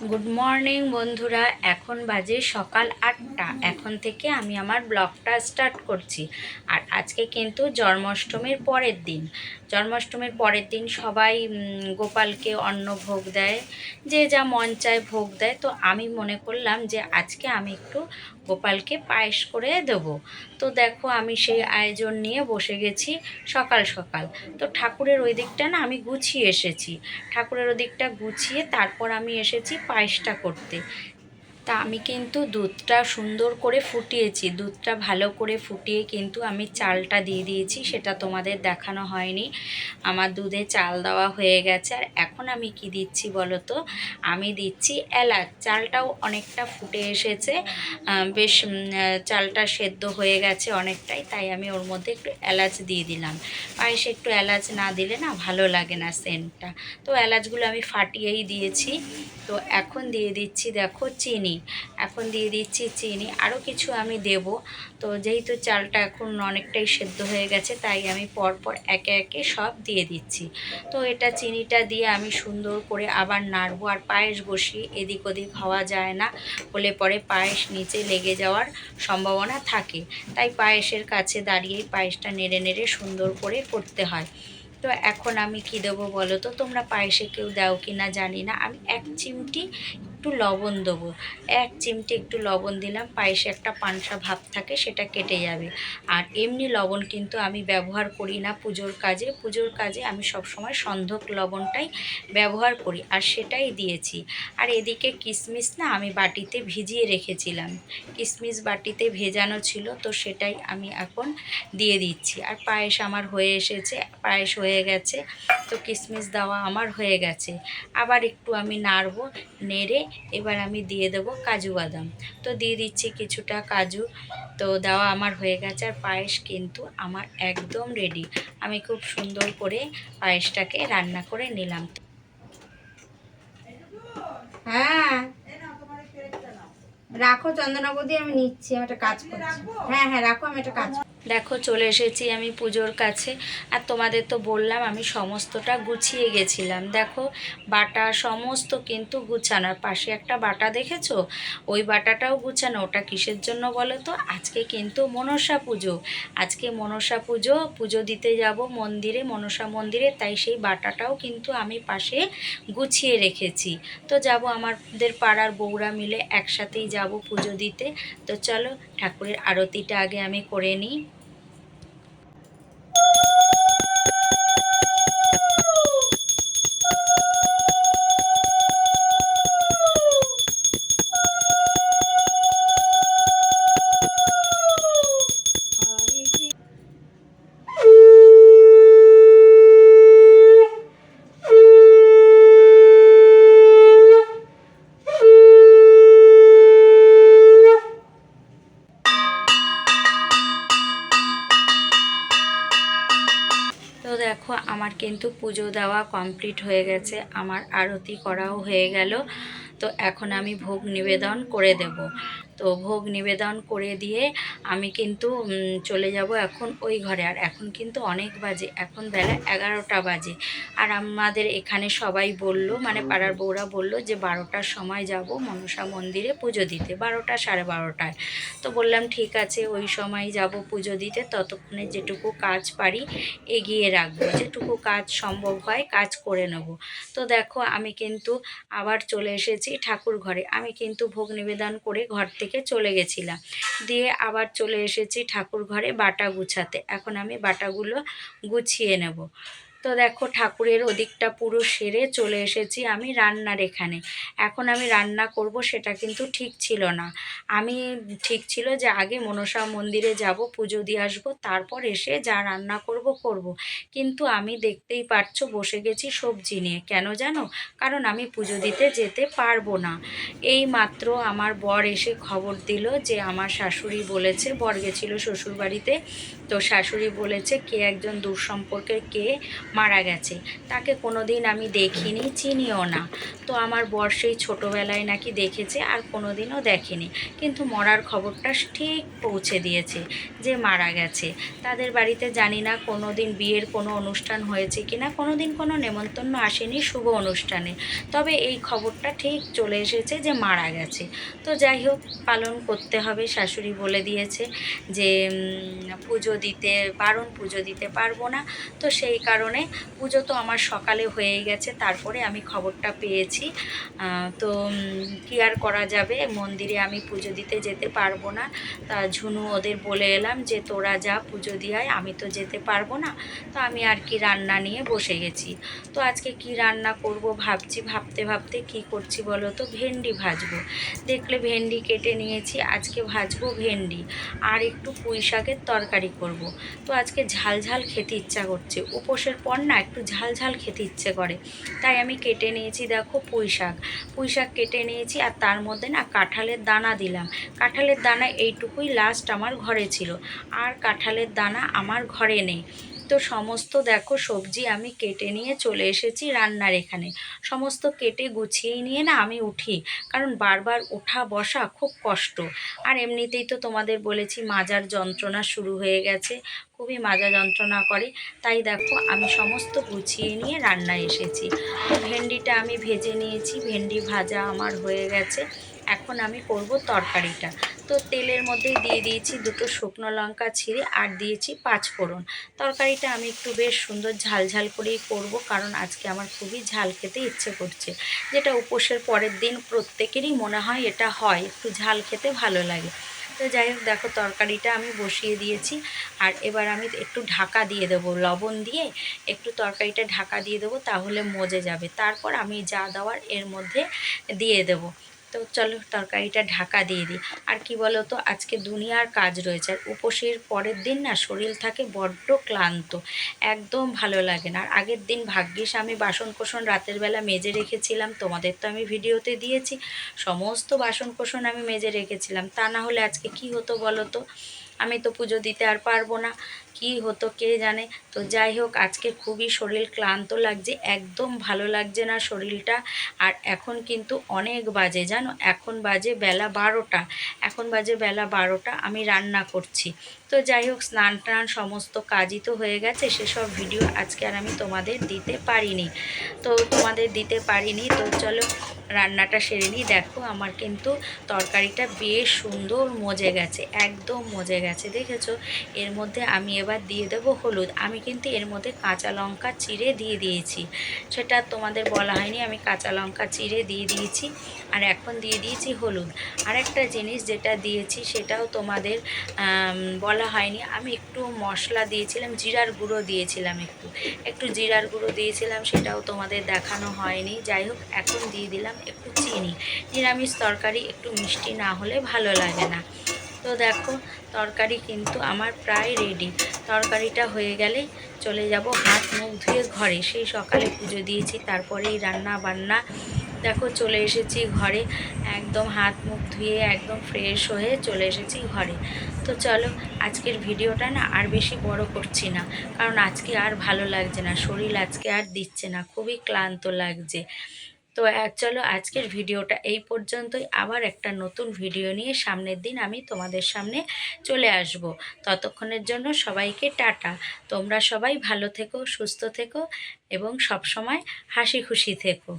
Good morning বন্ধুরা। এখন বাজে সকাল আটটা। এখন থেকে আমি আমার ব্লগটা স্টার্ট করছি। আর আজকে কিন্তু জন্মাষ্টমীর পরের দিন। জন্মাষ্টমীর পরের দিন সবাই গোপালকে অন্ন ভোগ দেয়। যে যা মন চায় ভোগ দেয়। তো আমি মনে করলাম যে আজকে আমি একটু গোপালকে পায়েস করে দেবো। তো দেখো আমি সেই আয়োজন নিয়ে বসে গেছি সকাল সকাল। তো ঠাকুরের ওই দিকটা না আমি গুছিয়ে এসেছি। ঠাকুরের ওই দিকটা গুছিয়ে তারপর আমি এসেছি পায়েসটা করতে। তা আমি কিন্তু দুধটা সুন্দর করে ফুটিয়েছি। দুধটা ভালো করে ফুটিয়ে কিন্তু আমি চালটা দিয়ে দিয়েছি, সেটা তোমাদের দেখানো হয়নি। আমার দুধে চাল দেওয়া হয়ে গেছে। আর এখন আমি কি দিচ্ছি বলো তো? আমি দিচ্ছি এলাচ। চালটাও অনেকটা ফুটে এসেছে। বেশ চালটা সেদ্ধ হয়ে গেছে অনেকটাই, তাই আমি ওর মধ্যে একটু এলাচ দিয়ে দিলাম। পায়েসে একটু এলাচ না দিলে না ভালো লাগে না সেন্টটা। তো এলাচগুলো আমি ফাটিয়েই দিয়েছি। তো এখন দিয়ে দিচ্ছি, দেখো, চিনি। এখন দিয়ে দিচ্ছি চিনি। আরও কিছু আমি দেব। তো যেহেতু চালটা এখন অনেকটাই সেদ্ধ হয়ে গেছে, তাই আমি পরপর একে একে সব দিয়ে দিচ্ছি। তো এটা চিনিটা দিয়ে আমি সুন্দর করে আবার নাড়বো। আর পায়েস বসিয়ে এদিক ওদিক হওয়া যায় না, হলে পরে পায়েস নিচে লেগে যাওয়ার সম্ভাবনা থাকে। তাই পায়েসের কাছে দাঁড়িয়েই পায়েসটা নেড়ে নেড়ে সুন্দর করে করতে হয়। তো এখন আমি কি দেবো বলো তো? তোমরা পায়েসে কেউ দাও কি না জানি না। আমি এক চিমটি একটু লবণ দেবো। এক চিমটি একটু লবণ দিলাম, পায়েসে একটা পানসা ভাব থাকে, সেটা কেটে যাবে। আর এমনি লবণ কিন্তু আমি ব্যবহার করি না পুজোর কাজে। পুজোর কাজে আমি সবসময় সন্ধক লবণটাই ব্যবহার করি, আর সেটাই দিয়েছি। আর এদিকে কিশমিশ না আমি বাটিতে ভিজিয়ে রেখেছিলাম। কিশমিশ বাটিতে ভেজানো ছিল, তো সেটাই আমি এখন দিয়ে দিচ্ছি। আর পায়েস আমার হয়ে এসেছে, পায়েস হয়ে গেছে, তো কিশমিশ দেওয়া আমার হয়ে গেছে। আবার একটু আমি নাড়বো, নেড়ে এবার আমি দিয়ে দেবো কাজু বাদাম। তো দিয়ে দিচ্ছি কিছুটা কাজু। তো দেওয়া আমার হয়ে গেছে আর পায়েস কিন্তু আমার একদম রেডি আমি খুব সুন্দর করে পায়েসটাকে রান্না করে নিলাম। হ্যাঁ। রাখো চন্দনাবতী আমি নিচ্ছি, আমি একটা কাজ করছি। হ্যাঁ হ্যাঁ রাখো, আমি একটা কাজ। দেখো, চলে এসেছি আমি পুজোর কাছে। আর তোমাদের তো বললাম, আমি সমস্তটা গুছিয়ে গেছিলাম। দেখো, বাটা সমস্ত কিন্তু গুছানো। আর পাশে একটা বাটা দেখেছ? ওই বাটাটাও গুছানো। ওটা কিসের জন্য বলো তো? আজকে কিন্তু মনসা পুজো। আজকে মনসা পুজো। পুজো দিতে যাব মন্দিরে, মনসা মন্দিরে। তাই সেই বাটাটাও কিন্তু আমি পাশে গুছিয়ে রেখেছি। তো যাব আমাদের পাড়ার বউরা মিলে একসাথেই যাব পুজো দিতে। তো চলো, ঠাকুরের আরতিটা আগে আমি করে নিই। দেখো, আমার কিন্তু পুজো দেওয়া কমপ্লিট হয়ে গেছে, আমার আরতি করাও হয়ে গেল। তো এখন আমি ভোগ নিবেদন করে দেব। তো ভোগ নিবেদন করে দিয়ে আমি কিন্তু চলে যাব এখন ওই ঘরে। আর এখন কিন্তু অনেক বাজে। এখন বেলা এগারোটা বাজে। আর আমাদের এখানে সবাই বলল মানে পাড়ার বউরা বলল যে বারোটার সময় যাব মনসা মন্দিরে পুজো দিতে। বারোটা সাড়ে বারোটায়। তো বললাম, ঠিক আছে, ওই সময় যাব পুজো দিতে। ততক্ষণে যেটুকু কাজ পারি এগিয়ে রাখব। যেটুকু কাজ সম্ভব হয় কাজ করে নেব। তো দেখো, আমি কিন্তু আবার চলে এসেছি ঠাকুর ঘরে। আমি কিন্তু ভোগ নিবেদন করে ঘর থেকে চলে গেছিলাম। দিয়ে আবার চলে এসেছি ঠাকুর ঘরে বাটা গুছাতে। এখন আমি বাটাগুলো গুছিয়ে নেব। তো দেখো ঠাকুরের ওদিকটা পুরো সেরে চলে এসেছি আমি রান্নার এখানে। এখন আমি রান্না করব সেটা কিন্তু ঠিক ছিল না। আমি ঠিক ছিল যে আগে মনসা মন্দিরে যাব, পুজো দিয়ে আসব, তারপর এসে যা রান্না করব করব। কিন্তু আমি দেখতেই পারছ বসে গেছি সবজি নিয়ে। কেন জানো? কারণ আমি পুজো দিতে যেতে পারব না। এই মাত্র আমার বর এসে খবর দিল যে আমার শাশুড়ি বলেছে, বর গেছিল শ্বশুরবাড়িতে, তো শাশুড়ি বলেছে কে একজন দূর সম্পর্কের কে মারা গেছে। তাকে কোনো দিন আমি দেখিনি, চিনিও না। তো আমার বর সেই ছোটোবেলায় নাকি দেখেছে, আর কোনো দিনও দেখেনি। কিন্তু মরার খবরটা ঠিক পৌঁছে দিয়েছে যে মারা গেছে। তাদের বাড়িতে জানি না কোনো দিন বিয়ের কোনো অনুষ্ঠান হয়েছে কি না কোনো দিন কোনো নেমন্তন্ন আসেনি শুভ অনুষ্ঠানে। তবে এই খবরটা ঠিক চলে এসেছে যে মারা গেছে। তো যাই হোক, পালন করতে হবে, শাশুড়ি বলে দিয়েছে যে পুজো দিতে, বারণ পুজো দিতে পারব না। তো সেই কারণে পুজো তো আমার সকালে হয়ে গেছে, তারপরে আমি খবরটা পেয়েছি। তো কি আর করা যাবে? মন্দিরে আমি পুজো দিতে যেতে পারব না। তা ঝুনু ওদের বলে এলাম যে, তোরা যা পুজো দিয়ায়, আমি তো যেতে পারব না। তো আমি আর কি রান্না নিয়ে বসে গেছি। তো আজকে কি রান্না করব ভাবছি, ভাবতে ভাবতে কি করছি বলো তো? ভেন্ডি ভাজবো। দেখলে ভেন্ডি কেটে নিয়েছি, আজকে ভাজবো ভেন্ডি। আর একটু পুঁই শাকের তরকারি করব। তো আজকে ঝাল ঝাল খেতে ইচ্ছা করছে। উপোসের পর না একটু ঝাল ঝাল খেতে ইচ্ছে করে। তাই আমি কেটে নিয়েছি দেখো পুঁই শাক। পুঁই শাক কেটে নিয়েছি আর তার মধ্যে না কাঁঠালের দানা দিলাম। কাঁঠালের দানা এইটুকুই লাস্ট আমার ঘরে ছিল। আর কাঁঠালের দানা আমার ঘরে নেই। তো সমস্ত দেখো সবজি আমি কেটে নিয়ে চলে এসেছি রান্নার এখানে। সমস্ত কেটে গুছিয়ে নিয়ে না আমি উঠি, কারণ বারবার ওঠা বসা খুব কষ্ট। আর এমনিতেই তো তোমাদের বলেছি মাজার যন্ত্রণা শুরু হয়ে গেছে, খুবই মাজা যন্ত্রণা করে। তাই দেখো আমি সমস্ত গুছিয়ে নিয়ে রান্নায় এসেছি। তো ভেন্ডিটা আমি ভেজে নিয়েছি, ভেন্ডি ভাজা আমার হয়ে গেছে। এখন আমি করব তরকারিটা। তো তেলের মধ্যে দিয়ে দিয়েছি দুটো শুকনো লঙ্কা ছিঁড়ে আর দিয়েছি পাঁচ ফোড়ন। তরকারিটা আমি একটু বেশ সুন্দর ঝাল ঝাল করেই করব কারণ আজকে আমার খুবই ঝাল খেতে ইচ্ছে করছে। যেটা উপোসের পরের দিন প্রত্যেকেরই মনে হয় এটা হয়, একটু ঝাল খেতে ভালো লাগে। তো যাই হোক, দেখো তরকারিটা আমি বসিয়ে দিয়েছি আর এবার আমি একটু ঢাকা দিয়ে দেবো, লবণ দিয়ে একটু তরকারিটা ঢাকা দিয়ে দেবো তাহলে মজে যাবে। তারপর আমি যা দেওয়ার এর মধ্যে দিয়ে দেবো। তো চলো তরকারিটা ঢাকা দিয়ে দিই। আর কি বলো তো আজকে দুনিয়ার কাজ রয়েছে। আর উপসের পরের দিন না শরীর থাকে বড্ড ক্লান্ত, একদম ভালো লাগে না। আর আগের দিন ভাগ্যিস আমি বাসন কোষণ রাতের বেলা মেজে রেখেছিলাম, তোমাদের তো আমি ভিডিওতে দিয়েছি। সমস্ত বাসন কোষণ আমি মেজে রেখেছিলাম। তা না হলে আজকে কি হতো বলো তো আমি তো পুজো দিতে আর পারব না। কি হতো কে জানে? তো যাই হোক, আজকে খুবই শরীর ক্লান্ত লাগছে, একদম ভালো লাগছে না শরীরটা। আর এখন কিন্তু অনেক বাজে, জানো? এখন বাজে বেলা বারোটা। এখন বাজে বেলা বারোটা, আমি রান্না করছি। তো যাই হোক স্নান টান সমস্ত কাজই তো হয়ে গেছে সেসব ভিডিও আজকে আর আমি তোমাদের দিতে পারিনি। তো তোমাদের দিতে পারিনি তো চলো রান্নাটা সেরে নিই। দেখো আমার কিন্তু তরকারিটা বেশ সুন্দর মজে গেছে একদম মজে গেছে দেখেছ? এর মধ্যে আমি এবার দিয়ে দেবো হলুদ। আমি কিন্তু এর মধ্যে কাঁচা লঙ্কা চিড়ে দিয়ে দিয়েছি। সেটা তোমাদের বলা হয়নি আমি কাঁচা লঙ্কা চিড়ে দিয়ে দিয়েছি আর এখন দিয়ে দিয়েছি হলুদ। আর একটা জিনিস যেটা দিয়েছি সেটাও তোমাদের আম, বলা হয়নি। আমি একটু মশলা দিয়েছিলাম, জিরার গুঁড়ো দিয়েছিলাম একটু। একটু জিরার গুঁড়ো দিয়েছিলাম, সেটাও তোমাদের দেখানো হয়নি। যাই হোক, এখন দিয়ে দিলাম একটু চিনি। নিরামিষ তরকারি একটু মিষ্টি না হলে ভালো লাগে না। তো দেখো, তরকারি কিন্তু আমার প্রায় রেডি তরকারিটা হয়ে গেলে চলে যাব হাত মুখ ধুয়ে ঘরে। সেই সকালে পুজো দিয়েছি, তারপরেই রান্না বান্না দেখো চলে এসেছি ঘরে। একদম হাত মুখ ধুয়ে একদম ফ্রেশ হয়ে চলে এসেছি ঘরে। তো চলো, আজকের ভিডিওটা না আর বেশি বড় করছি না। কারণ আজকে আর ভালো লাগছে না, শরীর আজকে আর দিচ্ছে না, খুবই ক্লান্ত লাগছে। তো চলো আজকের ভিডিওটা এই পর্যন্তই। আবার একটা নতুন ভিডিও নিয়ে সামনের দিন আমি তোমাদের সামনে চলে আসব। ততক্ষণের জন্য সবাইকে টাটা। তোমরা সবাই ভালো থেকো, সুস্থ থেকো এবং সব সময় হাসি খুশি থেকো।